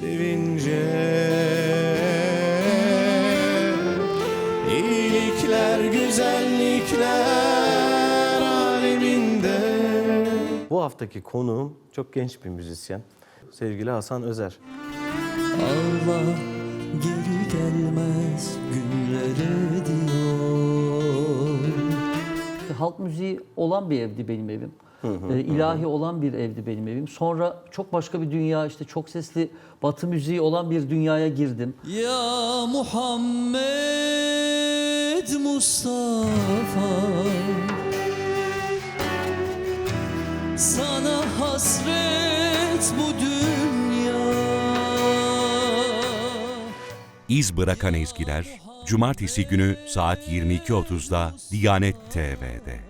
sevince İyilikler, güzellikler aleminde Bu haftaki konuğum çok genç bir müzisyen. Sevgili Hasan Özer. Allah geri gelmez günlere diyor. halk müziği olan bir evdi benim evim. Ee, ilahi olan bir evdi benim evim. Sonra çok başka bir dünya işte çok sesli batı müziği olan bir dünyaya girdim. Ya Muhammed Mustafa Sana hasret bu dünya İz Bırakan Ezgiler Cumartesi günü saat 22.30'da Diyanet TV'de.